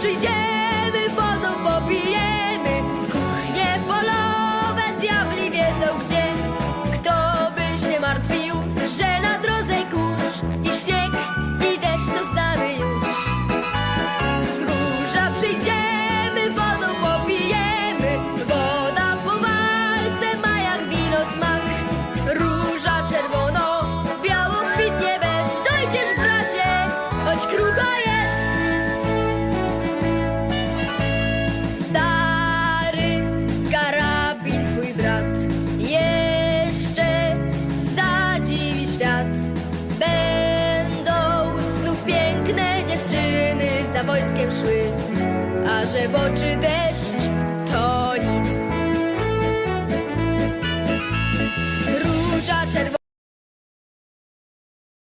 przyjdziemy, wodą popijemy. Kuchnie polowe, diabli wiedzą gdzie. Kto by się martwił, że na drodze kurz I śnieg, i deszcz to znamy już. Wzgórza przyjdziemy, wodą popijemy. Woda po walce ma jak wino smak. Róża czerwono, biało kwitnie bez. Dojdziesz bracie, choć krucho jest za wojskiem szły, a że w oczy